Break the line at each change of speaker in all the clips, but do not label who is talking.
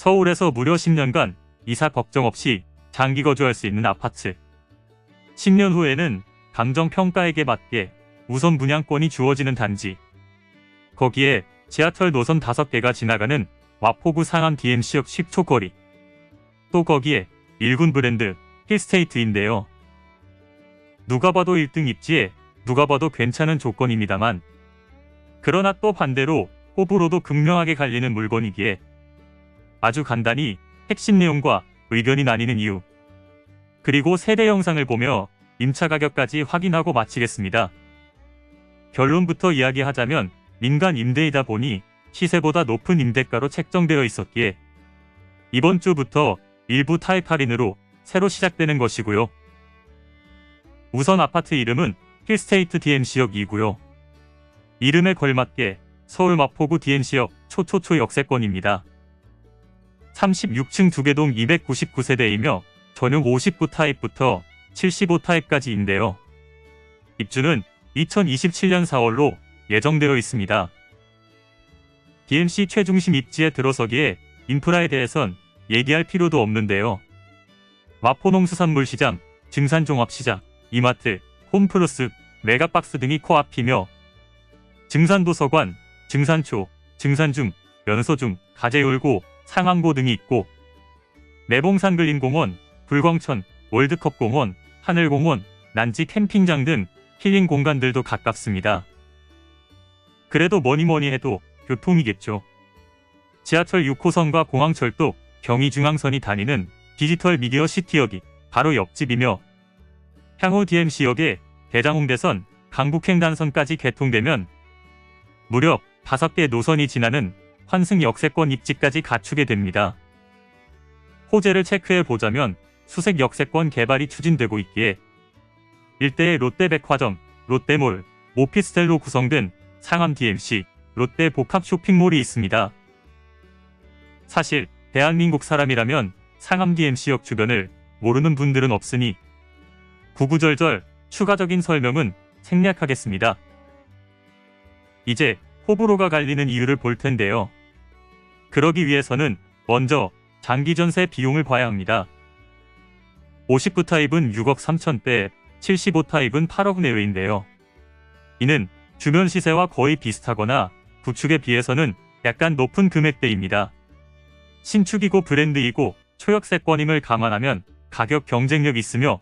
서울에서 무려 10년간 이사 걱정 없이 장기 거주할 수 있는 아파트. 10년 후에는 감정평가에게 맞게 우선 분양권이 주어지는 단지. 거기에 지하철 노선 5개가 지나가는 와포구 상암 DMC역 10초 거리. 또 거기에 일군 브랜드 힐스테이트인데요. 누가 봐도 1등 입지에 누가 봐도 괜찮은 조건입니다만 그러나 또 반대로 호불호도 극명하게 갈리는 물건이기에 아주 간단히 핵심 내용과 의견이 나뉘는 이유 그리고 세대 영상을 보며 임차 가격까지 확인하고 마치겠습니다. 결론부터 이야기하자면 민간 임대이다 보니 시세보다 높은 임대가로 책정되어 있었기에 이번 주부터 일부 타입 할인으로 새로 시작되는 것이고요. 우선 아파트 이름은 힐스테이트 DMC역이고요. 이름에 걸맞게 서울 마포구 DMC역 초초초 역세권입니다. 36층 두개동 299세대이며 전용 59 타입부터 75 타입까지인데요. 입주는 2027년 4월로 예정되어 있습니다. DMC 최중심 입지에 들어서기에 인프라에 대해선 얘기할 필요도 없는데요. 마포농수산물 시장, 증산종합시장, 이마트, 홈플러스, 메가박스 등이 코앞이며 증산도서관, 증산초, 증산중, 연서중, 가재울고, 상암고 등이 있고 내봉산 근린공원, 불광천, 월드컵공원, 하늘공원, 난지 캠핑장 등 힐링 공간들도 가깝습니다. 그래도 뭐니뭐니 해도 교통이겠죠. 지하철 6호선과 공항철도 경의중앙선이 다니는 디지털 미디어 시티역이 바로 옆집이며 향후 DMC역에 대장홍대선, 강북횡단선까지 개통되면 무려 5개 노선이 지나는 환승 역세권 입지까지 갖추게 됩니다. 호재를 체크해 보자면 수색 역세권 개발이 추진되고 있기에 일대의 롯데백화점, 롯데몰, 오피스텔로 구성된 상암 DMC, 롯데 복합 쇼핑몰이 있습니다. 사실 대한민국 사람이라면 상암 DMC역 주변을 모르는 분들은 없으니 구구절절 추가적인 설명은 생략하겠습니다. 이제 호불호가 갈리는 이유를 볼 텐데요. 그러기 위해서는 먼저 장기 전세 비용을 봐야 합니다. 59 타입은 6억 3천대, 75 타입은 8억 내외인데요. 이는 주변 시세와 거의 비슷하거나 구축에 비해서는 약간 높은 금액대입니다. 신축이고 브랜드이고 초역세권임을 감안하면 가격 경쟁력 있으며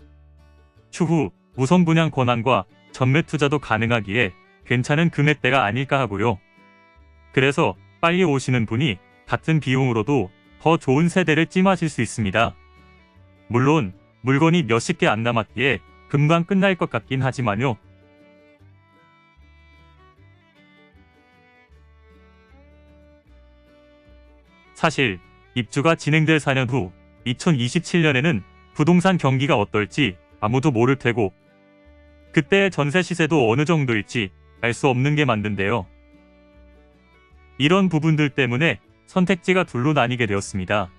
추후 우선 분양 권한과 전매 투자도 가능하기에 괜찮은 금액대가 아닐까 하고요. 그래서 빨리 오시는 분이 같은 비용으로도 더 좋은 세대를 찜하실 수 있습니다. 물론 물건이 몇십 개 안 남았기에 금방 끝날 것 같긴 하지만요. 사실 입주가 진행될 4년 후 2027년에는 부동산 경기가 어떨지 아무도 모를 테고 그때의 전세 시세도 어느 정도일지 알 수 없는 게 맞는데요. 이런 부분들 때문에 선택지가 둘로 나뉘게 되었습니다.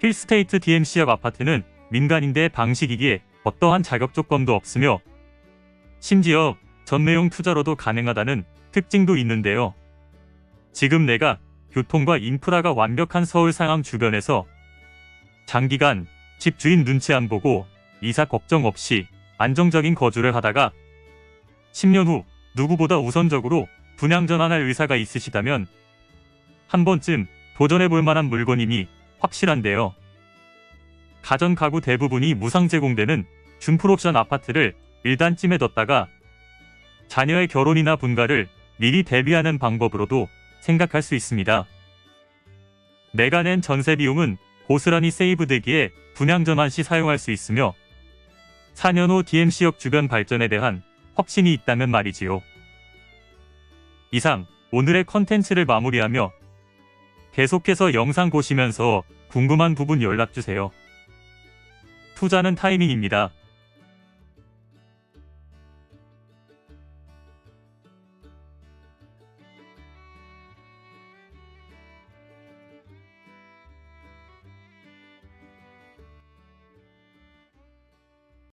힐스테이트 DMC역 아파트는 민간임대 방식이기에 어떠한 자격 조건도 없으며 심지어 전매용 투자로도 가능하다는 특징도 있는데요. 지금 내가 교통과 인프라가 완벽한 서울 상암 주변에서 장기간 집 주인 눈치 안 보고 이사 걱정 없이 안정적인 거주를 하다가 10년 후 누구보다 우선적으로 분양 전환할 의사가 있으시다면 한 번쯤 도전해 볼 만한 물건이니 확실한데요. 가전 가구 대부분이 무상 제공되는 준풀옵션 아파트를 일단쯤에 뒀다가 자녀의 결혼이나 분가를 미리 대비하는 방법으로도 생각할 수 있습니다. 내가 낸 전세 비용은 고스란히 세이브되기에 분양 전환 시 사용할 수 있으며 4년 후 DMC역 주변 발전에 대한 확신이 있다면 말이지요. 이상 오늘의 컨텐츠를 마무리하며 계속해서 영상 보시면서 궁금한 부분 연락주세요. 투자는 타이밍입니다.